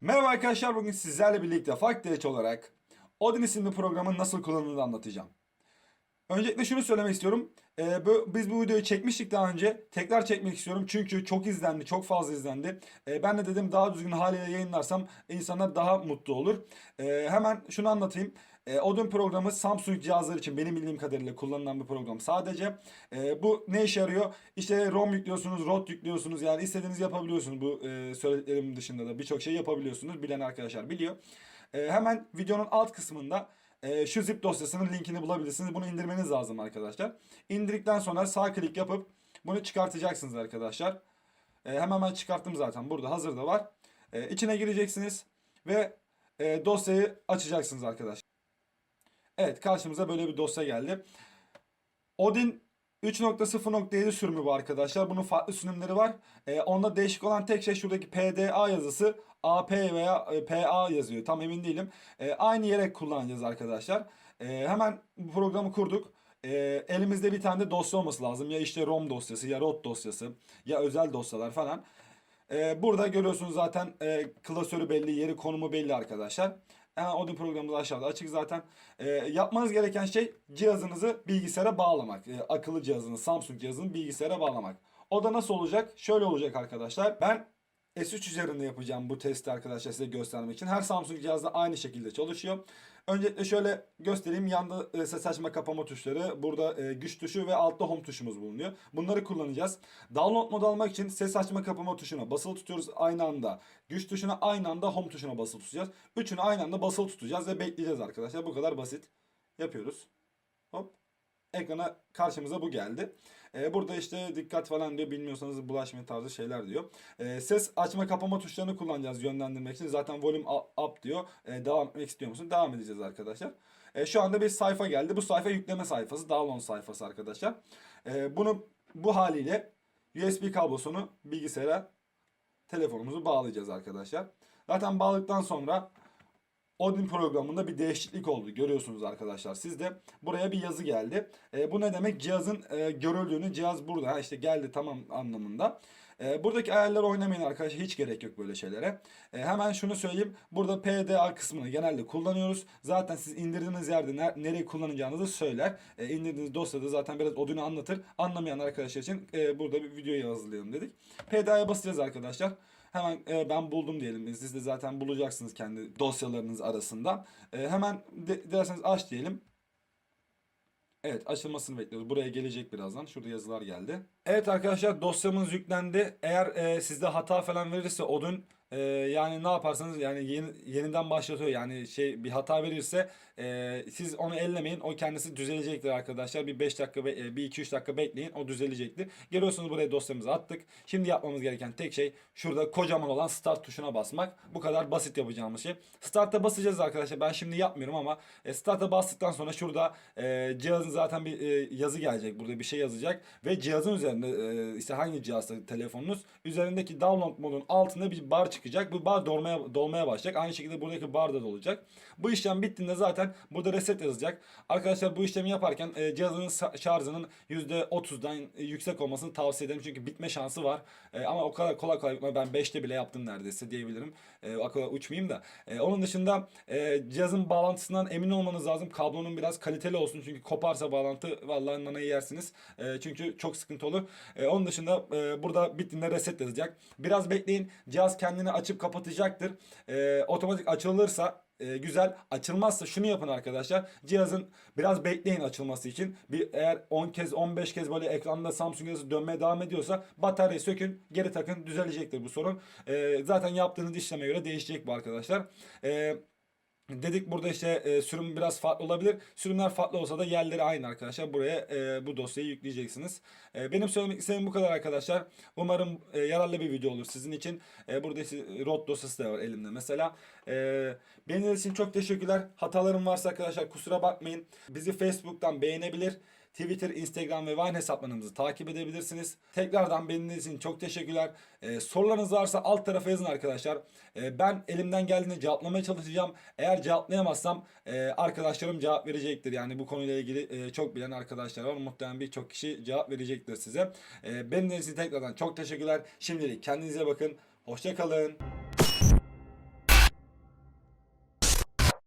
Merhaba arkadaşlar bugün sizlerle birlikte Fakteç olarak Odin isimli programın nasıl kullanıldığını anlatacağım. Öncelikle şunu söylemek istiyorum. Ee, biz bu videoyu çekmiştik daha önce. Tekrar çekmek istiyorum çünkü çok izlendi, çok fazla izlendi. Ee, ben de dedim daha düzgün haliyle yayınlarsam insanlar daha mutlu olur. Ee, hemen şunu anlatayım. Ee, Odin programı Samsung cihazlar için benim bildiğim kadarıyla kullanılan bir program sadece. Ee, bu ne işe yarıyor? İşte ROM yüklüyorsunuz, ROT yüklüyorsunuz. Yani istediğinizi yapabiliyorsunuz. Bu e, söylediklerimin dışında da birçok şey yapabiliyorsunuz. Bilen arkadaşlar biliyor. Ee, hemen videonun alt kısmında e, şu zip dosyasının linkini bulabilirsiniz. Bunu indirmeniz lazım arkadaşlar. İndirdikten sonra sağ klik yapıp bunu çıkartacaksınız arkadaşlar. E, hemen ben çıkarttım zaten. Burada hazırda var. E, içine gireceksiniz ve e, dosyayı açacaksınız arkadaşlar. Evet karşımıza böyle bir dosya geldi. Odin 3.0.7 sürümü bu arkadaşlar. Bunun farklı sürümleri var. Ee, onda değişik olan tek şey şuradaki PDA yazısı AP veya e, PA yazıyor. Tam emin değilim. Ee, aynı yere kullanacağız arkadaşlar. Ee, hemen bu programı kurduk. Ee, elimizde bir tane de dosya olması lazım. Ya işte ROM dosyası ya ROT dosyası ya özel dosyalar falan. Ee, burada görüyorsunuz zaten e, klasörü belli, yeri konumu belli arkadaşlar. Hemen Odin programımız aşağıda açık zaten. Ee, yapmanız gereken şey cihazınızı bilgisayara bağlamak. Ee, akıllı cihazını, Samsung cihazını bilgisayara bağlamak. O da nasıl olacak? Şöyle olacak arkadaşlar. Ben S3 üzerinde yapacağım bu testi arkadaşlar size göstermek için. Her Samsung cihazda aynı şekilde çalışıyor. Öncelikle şöyle göstereyim. Yanda e, ses açma kapama tuşları, burada e, güç tuşu ve altta home tuşumuz bulunuyor. Bunları kullanacağız. Download modu almak için ses açma kapama tuşuna basılı tutuyoruz aynı anda. Güç tuşuna aynı anda home tuşuna basılı tutacağız. Üçünü aynı anda basılı tutacağız ve bekleyeceğiz arkadaşlar. Bu kadar basit. Yapıyoruz. Hop. Ekrana karşımıza bu geldi. Ee, burada işte dikkat falan diyor bilmiyorsanız bulaşmayın tarzı şeyler diyor. Ee, ses açma kapama tuşlarını kullanacağız yönlendirmek için. Zaten volume u- up diyor. Ee, devam etmek istiyor musun? Devam edeceğiz arkadaşlar. Ee, şu anda bir sayfa geldi. Bu sayfa yükleme sayfası. Download sayfası arkadaşlar. Ee, bunu bu haliyle USB kablosunu bilgisayara telefonumuzu bağlayacağız arkadaşlar. Zaten bağladıktan sonra Odin programında bir değişiklik oldu. Görüyorsunuz arkadaşlar siz de. Buraya bir yazı geldi. E, bu ne demek? Cihazın e, görüldüğünü, cihaz burada. Ha işte geldi tamam anlamında. E, buradaki ayarları oynamayın arkadaşlar. Hiç gerek yok böyle şeylere. E, hemen şunu söyleyeyim. Burada PDA kısmını genelde kullanıyoruz. Zaten siz indirdiğiniz yerde ner- nereyi kullanacağınızı söyler. E, indirdiğiniz dosyada zaten biraz Odin'i anlatır. Anlamayan arkadaşlar için e, burada bir videoyu hazırlayalım dedik. PDA'ya basacağız arkadaşlar. Hemen e, ben buldum diyelim. Siz de zaten bulacaksınız kendi dosyalarınız arasında. E, hemen de, derseniz aç diyelim. Evet açılmasını bekliyoruz. Buraya gelecek birazdan. Şurada yazılar geldi. Evet arkadaşlar dosyamız yüklendi. Eğer e, sizde hata falan verirse Odin e, yani ne yaparsanız yani yeni, yeniden başlatıyor. Yani şey bir hata verirse e, siz onu ellemeyin. O kendisi düzelecektir arkadaşlar. Bir 5 dakika be- e, bir 2-3 dakika bekleyin. O düzelecektir. Görüyorsunuz buraya dosyamızı attık. Şimdi yapmamız gereken tek şey şurada kocaman olan start tuşuna basmak. Bu kadar basit yapacağımız şey. Start'a basacağız arkadaşlar. Ben şimdi yapmıyorum ama e, start'a bastıktan sonra şurada e, cihazın zaten bir e, yazı gelecek. Burada bir şey yazacak ve cihazın üzerinde e, işte hangi cihazsa telefonunuz üzerindeki download modun altında bir bar çıkacak. Bu bar dolmaya dolmaya başlayacak. Aynı şekilde buradaki bar da dolacak. Bu işlem bittiğinde zaten burada reset yazacak. Arkadaşlar bu işlemi yaparken e, cihazın sa- şarjının %30'dan yüksek olmasını tavsiye ederim. Çünkü bitme şansı var. E, ama o kadar kolay kolay bitmez. Ben 5'te bile yaptım neredeyse diyebilirim. E, o kadar uçmayayım da. E, onun dışında e, cihazın bağlantısından emin olmanız lazım. Kablonun biraz kaliteli olsun. Çünkü koparsa bağlantı vallahi nanayı yersiniz. E, çünkü çok sıkıntı olur. E, onun dışında e, burada bittiğinde reset yazacak. Biraz bekleyin. Cihaz kendini açıp kapatacaktır. E, otomatik açılırsa e, güzel. Açılmazsa şunu yapın arkadaşlar. Cihazın biraz bekleyin açılması için. Bir eğer 10 kez 15 kez böyle ekranda Samsung yazısı dönmeye devam ediyorsa bataryayı sökün, geri takın düzelecektir bu sorun. E, zaten yaptığınız işleme göre değişecek bu arkadaşlar. E, Dedik burada işte e, sürüm biraz farklı olabilir. Sürümler farklı olsa da yerleri aynı arkadaşlar. Buraya e, bu dosyayı yükleyeceksiniz. E, benim söylemek istediğim bu kadar arkadaşlar. Umarım e, yararlı bir video olur sizin için. E, burada işte ROT dosyası da var elimde mesela. E, beğendiğiniz için çok teşekkürler. Hatalarım varsa arkadaşlar kusura bakmayın. Bizi Facebook'tan beğenebilir. Twitter, Instagram ve Vine hesaplarımızı takip edebilirsiniz. Tekrardan beğendiğiniz için çok teşekkürler. Ee, sorularınız varsa alt tarafa yazın arkadaşlar. Ee, ben elimden geldiğince cevaplamaya çalışacağım. Eğer cevaplayamazsam e, arkadaşlarım cevap verecektir. Yani bu konuyla ilgili e, çok bilen arkadaşlar var. Muhtemelen birçok kişi cevap verecektir size. Ee, benim için tekrardan çok teşekkürler. Şimdilik kendinize bakın. Hoşçakalın.